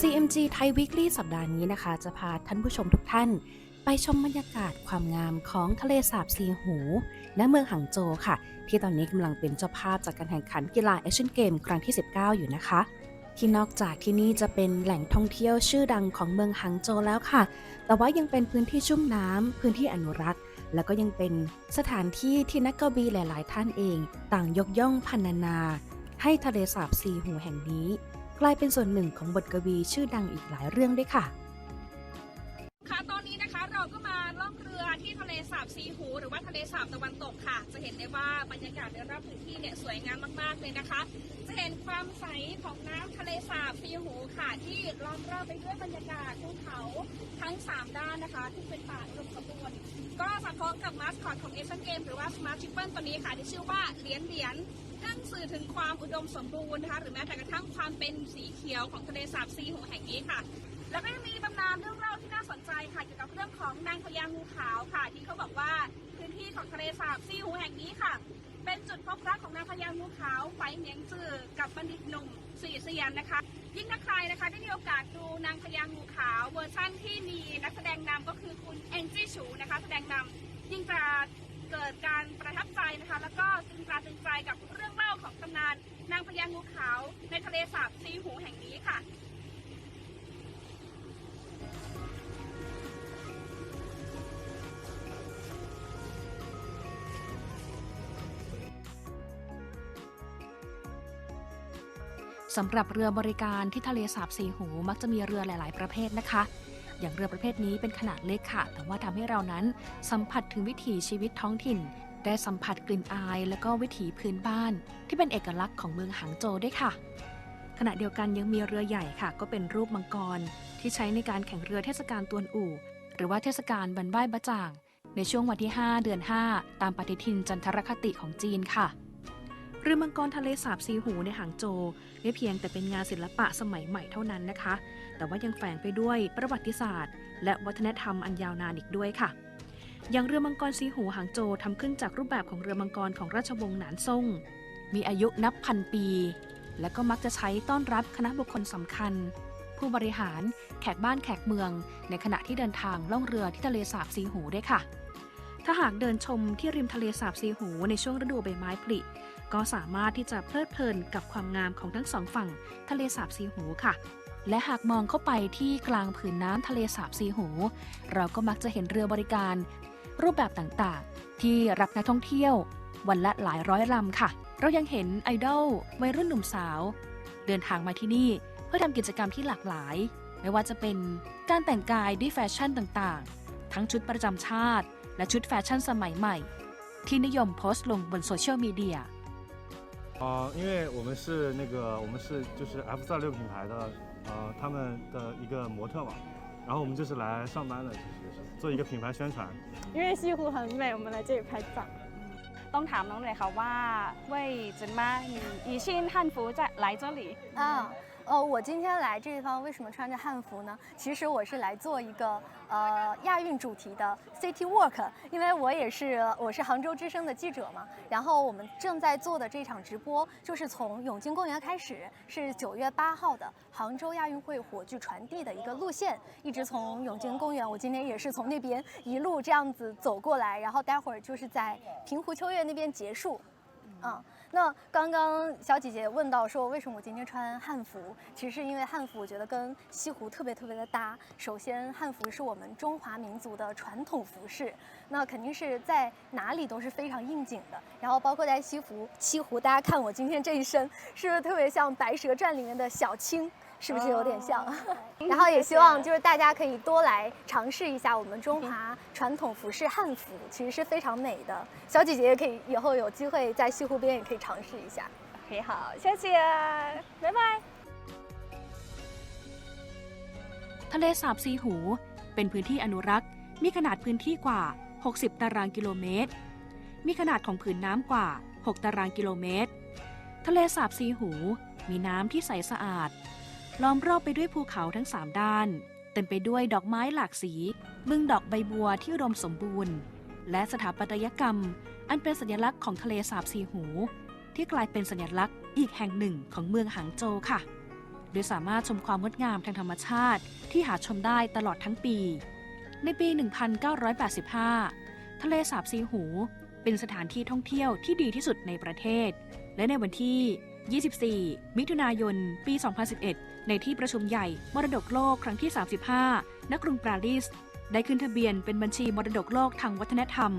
CMG ไทยวิกฤตสัปดาห์นี้นะคะ จะพาท่านผู้ชมทุกท่าน ไปชมบรรยากาศความงามของทะเลสาบซีหูณเมืองหางโจวค่ะ ที่ตอนนี้กำลังเป็นเจ้าภาพจากการแข่งขันกีฬาเอเชียนเกมครั้งที่ 19 อยู่นะคะ ที่นอกจากที่นี่จะเป็นแหล่งท่องเที่ยวชื่อดังของเมืองหางโจวแล้วค่ะ แต่ว่ายังเป็นพื้นที่ชุ่มน้ำพื้นที่อนุรักษ์แล้วก็ยังเป็นสถานที่ที่นักกวีหลาย ๆ ท่านเอง ต่างยกย่องพรรณนา ให้ทะเลสาบซีหูแห่งนี้ กลายเป็นส่วนหนึ่งของบทกวีชื่อดังอีกหลายเรื่องด้วยค่ะ ค่ะตอนนี้นะคะเราก็มาล่องเรือที่ทะเลสาบซีหูหรือว่าทะเลสาบตะวันตกค่ะ จะเห็นได้ว่าบรรยากาศโดยรอบพื้นที่เนี่ยสวยงามมากๆเลยนะคะ จะเห็นความใสของน้ำทะเลสาบซีหูค่ะ ที่ล้อมรอบไปด้วยบรรยากาศภูเขาทั้ง 3 ด้านนะคะที่เป็นป่าอุดมสมบูรณ์ก็สอดคล้องกับมาสคอตของเอเชียนเกมหรือว่าสมาร์ทชิปเปิลตัวนี้ค่ะที่ชื่อว่าเหรียญเหรียญ นั่งสื่อถึงความอุดมสมบูรณ์นะคะหรือแม้แต่กระทั่งความเป็นสีเขียวของทะเลสาบซีหูแห่งนี้ค่ะ แล้วก็ยังมีตำนานเรื่องเล่าที่น่าสนใจค่ะเกี่ยวกับเรื่องของนางพญางูขาวค่ะ ที่เขาบอกว่าพื้นที่ของทะเลสาบซีหูแห่งนี้ค่ะ เป็นจุดพบรักของนางพญางูขาวไฟเหนียงจื่อกับบัณฑิตหนุ่มสี่เซียนนะคะ ยิ่งถ้าใครนะคะได้มีโอกาสดูนางพญางูขาวเวอร์ชั่นที่มีนักแสดงนำก็คือคุณแองจี้ชูนะคะ แสดงนำยิ่งจะเกิดการประทับใจนะคะ แล้วก็ตึงตาตึงใจ นางพญางูขาว ในทะเลสาบซีหูแห่งนี้ค่ะสำหรับเรือบริการที่ทะเลสาบสีหูมักจะมีเรือหลาย ๆ ประเภทนะคะ อย่างเรือประเภทนี้เป็นขนาดเล็กค่ะ แต่ว่าทำให้เรานั้นสัมผัสถึงวิถีชีวิตท้องถิ่น ได้สัมผัสกลิ่นอายและก็วิถีพื้นบ้าน ที่เป็นเอกลักษณ์ของเมืองหางโจวด้วยค่ะ ขณะเดียวกันยังมีเรือใหญ่ค่ะ ก็เป็นรูปมังกร ที่ใช้ในการแข่งเรือเทศกาลตวนอู่ หรือว่าเทศกาลบันบ้ายบะจ่าง ในช่วงวันที่ 5 เดือน 5 ตามปฏิทินจันทรคติของจีนค่ะเรือมังกรทะเลสาบซีหูในหางโจวไม่เพียงแต่เป็นงานศิลปะสมัยใหม่เท่านั้นนะคะ แต่ว่ายังแฝงไปด้วยประวัติศาสตร์ และวัฒนธรรมอันยาวนานอีกด้วยค่ะ อย่างเรือมังกรซีหูหางโจวทำขึ้นจากรูปแบบของเรือมังกรของราชวงศ์หนานซ่ง มีอายุนับพันปี และก็มักจะใช้ต้อนรับคณะบุคคลสำคัญ ผู้บริหารแขกบ้านแขกเมือง ในขณะที่เดินทางล่องเรือที่ทะเลสาบซีหูด้วยค่ะ ถ้าหากเดินชมที่ริมทะเลสาบซีหูในช่วงฤดูใบไม้ผลิก็สามารถที่จะเพลิดเพลินกับความงามของทั้งสองฝั่งทะเลสาบซีหูค่ะและหากมองเข้าไปที่กลางผืนน้ำทะเลสาบซีหู เราก็มักจะเห็นเรือบริการ รูปแบบต่างๆ ที่รับนักท่องเที่ยว วันละหลายร้อยลำค่ะ เรายังเห็นไอดอลวัยรุ่นหนุ่มสาว เดินทางมาที่นี่เพื่อทำกิจกรรมที่หลากหลาย ไม่ว่าจะเป็นการแต่งกายด้วยแฟชั่นต่างๆ ทั้งชุดประจำชาติ และชุดแฟชั่นสมัยใหม่ ที่นิยมโพสต์ลงบนโซเชียลมีเดีย 啊、因为我们是那个我们是就是 F 四六品牌的呃他们的一个模特嘛， 然后我们就是来上班的，其实是做一个品牌宣传。因为西湖很美，我们来这里拍照。 ต้องถามน้องเลยค่ะว่าเว่ยจินมา你以信汉服在来这里啊， 呃，我今天来这地方为什么穿着汉服呢？其实我是来做一个呃亚运主题的 City Walk，因为我也是我是杭州之声的记者嘛。然后我们正在做的这场直播就是从永金公园开始，是九月八号的杭州亚运会火炬传递的一个路线，一直从永金公园，我今天也是从那边一路这样子走过来，然后待会儿就是在平湖秋月那边结束。啊，那刚刚小姐姐问到说为什么我今天穿汉服，其实是因为汉服我觉得跟西湖特别特别的搭。首先，汉服是我们中华民族的传统服饰，那肯定是在哪里都是非常应景的。然后包括在西湖，西湖大家看我今天这一身，是不是特别像《白蛇传》里面的小青？是不是有点像？然后也希望就是大家可以多来尝试一下我们中华传统服饰汉服，其实是非常美的。小姐姐也可以以后有机会在西湖边也可以尝试一下。 โอเคค่ะ谢谢บ๊ายบาย ทะเลสาบซีหู เป็นพื้นที่อนุรักษ์ มีขนาดพื้นที่กว่า 60 ตารางกิโลเมตร มีขนาดของผืนน้ำกว่า 6 ตารางกิโลเมตร ทะเลสาบซีหู มีน้ำที่ใสสะอาด ล้อมรอบไปด้วยภูเขาทั้ง3ด้าน เต็มไปด้วยดอกไม้หลากสี บึงดอกใบบัวที่อุดมสมบูรณ์ และสถาปัตยกรรม อันเป็นสัญลักษณ์ของทะเลสาบซีหู ที่กลายเป็นสัญลักษณ์อีกแห่งหนึ่งของเมืองหางโจวค่ะ โดยสามารถชมความงดงามทางธรรมชาติที่หาชมได้ตลอดทั้งปี ในปี 1985 ทะเลสาบซีหู เป็นสถานที่ท่องเที่ยวที่ดีที่สุดในประเทศ และในวันที่ 24 มิถุนายน ปี 2011 ในที่ประชุมใหญ่ มรดกโลกครั้งที่ 35 ณ กรุงปารีส ได้ขึ้นทะเบียนเป็นบัญชีมรดกโลกทางวัฒนธรรม